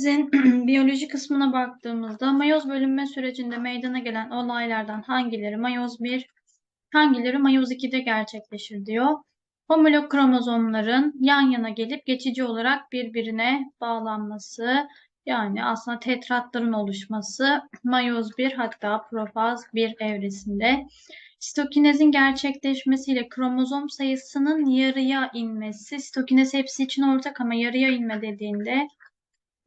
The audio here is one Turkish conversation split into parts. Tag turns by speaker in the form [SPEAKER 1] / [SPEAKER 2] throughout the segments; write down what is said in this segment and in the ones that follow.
[SPEAKER 1] Stokinezin biyoloji kısmına baktığımızda mayoz bölünme sürecinde meydana gelen olaylardan hangileri mayoz 1, hangileri mayoz 2'de gerçekleşir diyor. Homolog kromozomların yan yana gelip geçici olarak birbirine bağlanması, yani aslında tetratların oluşması mayoz 1 hatta profaz 1 evresinde. Stokinezin gerçekleşmesiyle kromozom sayısının yarıya inmesi, stokinez hepsi için ortak ama yarıya inme dediğinde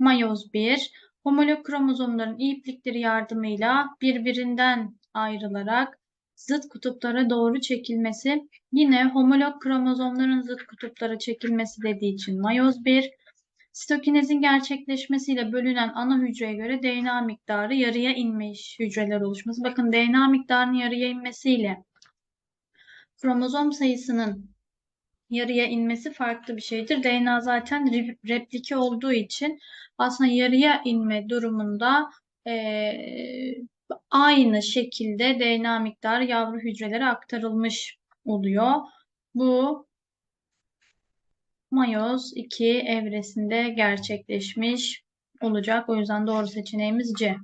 [SPEAKER 1] mayoz 1, homolog kromozomların iplikleri yardımıyla birbirinden ayrılarak zıt kutuplara doğru çekilmesi, yine homolog kromozomların zıt kutuplara çekilmesi dediği için mayoz 1, Sitokinezin gerçekleşmesiyle bölünen ana hücreye göre DNA miktarı yarıya inmiş hücreler oluşması. Bakın DNA miktarının yarıya inmesiyle kromozom sayısının yarıya inmesi farklı bir şeydir. DNA zaten replike olduğu için aslında yarıya inme durumunda e, aynı şekilde DNA miktarı yavru hücrelere aktarılmış oluyor. Bu mayoz 2 evresinde gerçekleşmiş olacak. O yüzden doğru seçeneğimiz C.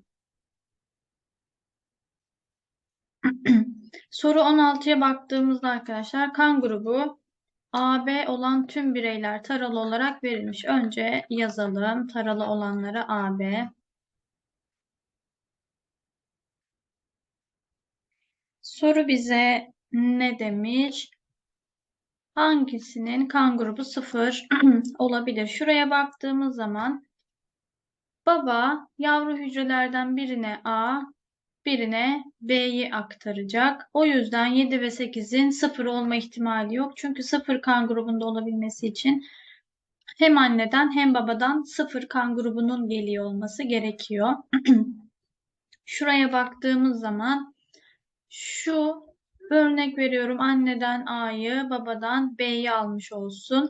[SPEAKER 1] Soru 16'ya baktığımızda arkadaşlar kan grubu AB olan tüm bireyler taralı olarak verilmiş. Önce yazalım taralı olanları AB. Soru bize ne demiş? Hangisinin kan grubu 0 olabilir? Şuraya baktığımız zaman baba yavru hücrelerden birine A, birine B'yi aktaracak. O yüzden 7 ve 8'in 0 olma ihtimali yok. Çünkü 0 kan grubunda olabilmesi için hem anneden hem babadan 0 kan grubunun geliyor olması gerekiyor. Şuraya baktığımız zaman şu Örnek veriyorum anneden A'yı, babadan B'yi almış olsun.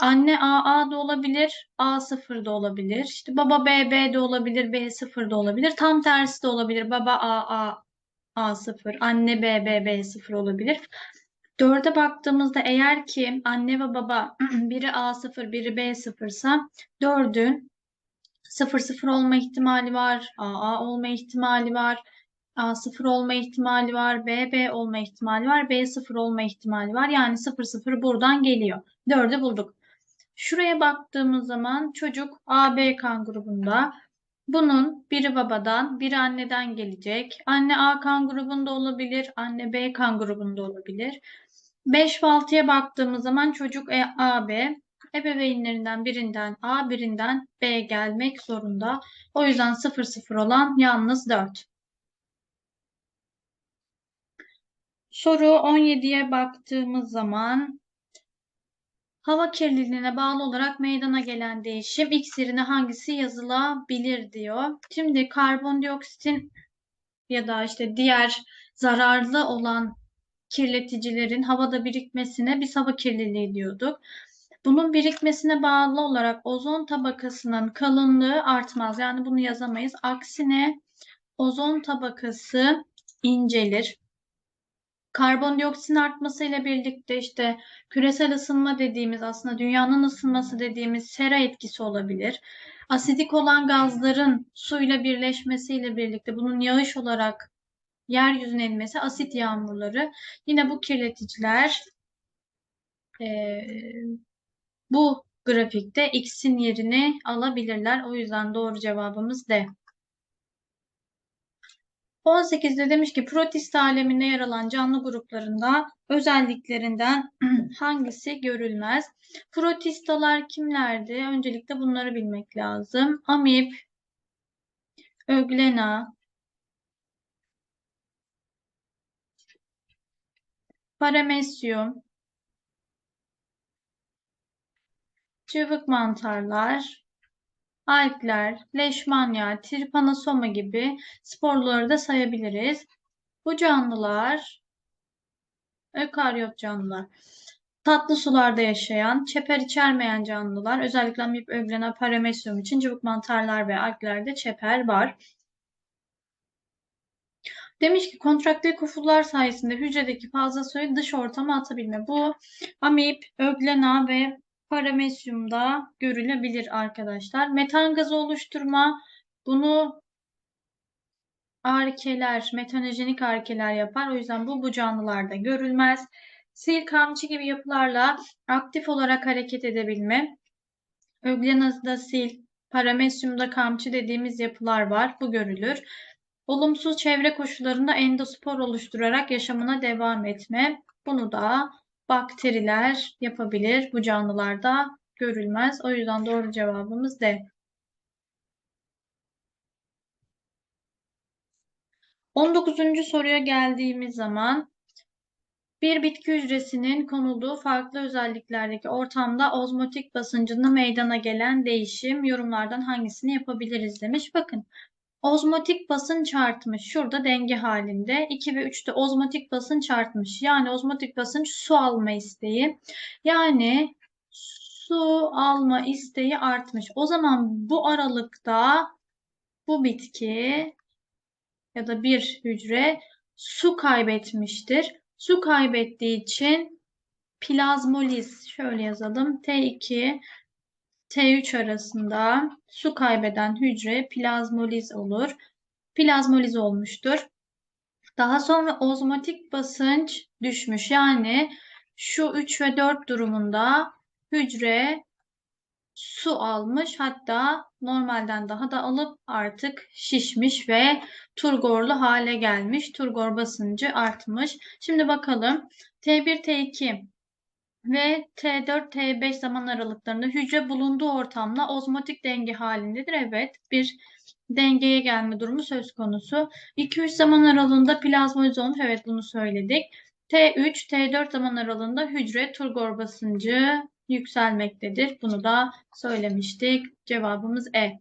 [SPEAKER 1] Anne A, A da olabilir, A 0 da olabilir. İşte baba B, B de olabilir, B 0 da olabilir. Tam tersi de olabilir. Baba A, A, A 0, anne B, B, B 0 olabilir. Dörde baktığımızda eğer ki anne ve baba biri A0, biri B0 ise dördün 0 0 olma ihtimali var, AA olma ihtimali var. A 0 olma ihtimali var. B, B olma ihtimali var. B 0 olma ihtimali var. Yani 0, 0 buradan geliyor. 4'ü bulduk. Şuraya baktığımız zaman çocuk A, B kan grubunda. Bunun biri babadan, biri anneden gelecek. Anne A kan grubunda olabilir, anne B kan grubunda olabilir. 5 ve 6'ya baktığımız zaman çocuk e, A, B. Ebeveynlerinden birinden A, birinden B gelmek zorunda. O yüzden 0, 0 olan yalnız 4. Soru 17'ye baktığımız zaman hava kirliliğine bağlı olarak meydana gelen değişim X yerine hangisi yazılabilir diyor. Şimdi karbondioksitin ya da işte diğer zararlı olan kirleticilerin havada birikmesine biz hava kirliliği diyorduk. Bunun birikmesine bağlı olarak ozon tabakasının kalınlığı artmaz. Yani bunu yazamayız. Aksine ozon tabakası incelir. Karbondioksitin artmasıyla birlikte işte küresel ısınma dediğimiz aslında dünyanın ısınması dediğimiz sera etkisi olabilir. Asidik olan gazların suyla birleşmesiyle birlikte bunun yağış olarak yeryüzüne inmesi asit yağmurları. Yine bu kirleticiler e, bu grafikte X'in yerini alabilirler. O yüzden doğru cevabımız D. 18'de demiş ki protist aleminde yer alan canlı gruplarında özelliklerinden hangisi görülmez? Protistalar kimlerdi? Öncelikle bunları bilmek lazım. Amip, Öglena, Paramesyum, cıvık mantarlar, algler, leishmania, trypanosoma gibi sporları da sayabiliriz. Bu canlılar ökaryot canlılar. Tatlı sularda yaşayan, çeper içermeyen canlılar, özellikle amip öglena paramecium için cıvık mantarlar ve alglerde çeper var. Demiş ki kontraktil koşullar sayesinde hücredeki fazla suyu dış ortama atabilme. Bu amip, öglena ve paramesyumda görülebilir arkadaşlar. Metan gazı oluşturma bunu arkeler, metanojenik arkeler yapar. O yüzden bu bu canlılarda görülmez. Sil, kamçı gibi yapılarla aktif olarak hareket edebilme. Öglenaz'da sil, paramesyumda kamçı dediğimiz yapılar var. Bu görülür. Olumsuz çevre koşullarında endospor oluşturarak yaşamına devam etme. Bunu da bakteriler yapabilir. Bu canlılarda görülmez. O yüzden doğru cevabımız D. 19. soruya geldiğimiz zaman bir bitki hücresinin konulduğu farklı özelliklerdeki ortamda ozmotik basıncında meydana gelen değişim yorumlardan hangisini yapabiliriz demiş. Bakın ozmotik basınç artmış. Şurada denge halinde. 2 ve 3'te ozmotik basınç artmış. Yani ozmotik basınç su alma isteği. Yani su alma isteği artmış. O zaman bu aralıkta bu bitki ya da bir hücre su kaybetmiştir. Su kaybettiği için plazmoliz şöyle yazalım. T2 T3 arasında su kaybeden hücre plazmoliz olur. Plazmoliz olmuştur. Daha sonra ozmotik basınç düşmüş. Yani şu 3 ve 4 durumunda hücre su almış hatta normalden daha da alıp artık şişmiş ve turgorlu hale gelmiş. Turgor basıncı artmış. Şimdi bakalım T1, T2 ve T4, T5 zaman aralıklarında hücre bulunduğu ortamla ozmotik denge halindedir. Evet bir dengeye gelme durumu söz konusu. 2-3 zaman aralığında plazmoliz olmuş. Evet bunu söyledik. T3, T4 zaman aralığında hücre turgor basıncı yükselmektedir. Bunu da söylemiştik. Cevabımız E.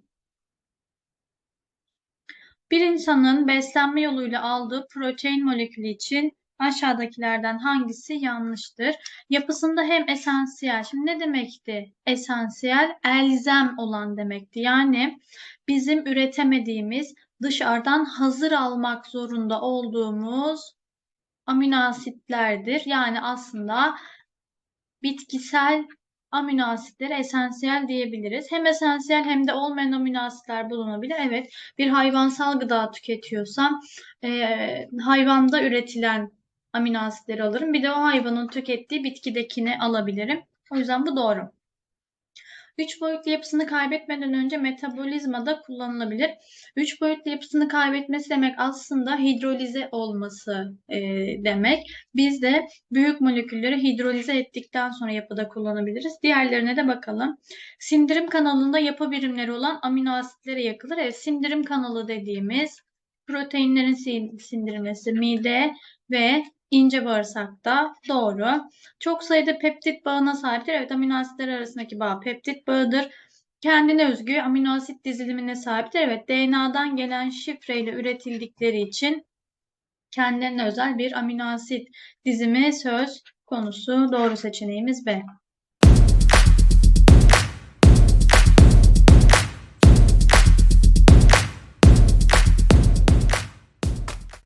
[SPEAKER 1] Bir insanın beslenme yoluyla aldığı protein molekülü için aşağıdakilerden hangisi yanlıştır? Yapısında hem esansiyel, şimdi ne demekti? Esansiyel, elzem olan demekti. Yani bizim üretemediğimiz, dışarıdan hazır almak zorunda olduğumuz amino asitlerdir. Yani aslında bitkisel amino asitlere esansiyel diyebiliriz. Hem esansiyel hem de olmayan amino asitler bulunabilir. Evet, bir hayvansal gıda tüketiyorsam e, hayvanda üretilen amino asitleri alırım. Bir de o hayvanın tükettiği bitkidekini alabilirim. O yüzden bu doğru. Üç boyutlu yapısını kaybetmeden önce metabolizmada kullanılabilir. Üç boyutlu yapısını kaybetmesi demek aslında hidrolize olması e, demek. Biz de büyük molekülleri hidrolize ettikten sonra yapıda kullanabiliriz. Diğerlerine de bakalım. Sindirim kanalında yapı birimleri olan amino asitlere yakılır. Evet, sindirim kanalı dediğimiz proteinlerin sindirilmesi mide ve ince bağırsakta doğru. Çok sayıda peptit bağına sahiptir. Evet amino asitler arasındaki bağ peptit bağıdır. Kendine özgü amino asit dizilimine sahiptir. Evet DNA'dan gelen şifreyle üretildikleri için kendilerine özel bir amino asit dizimi söz konusu. Doğru seçeneğimiz B.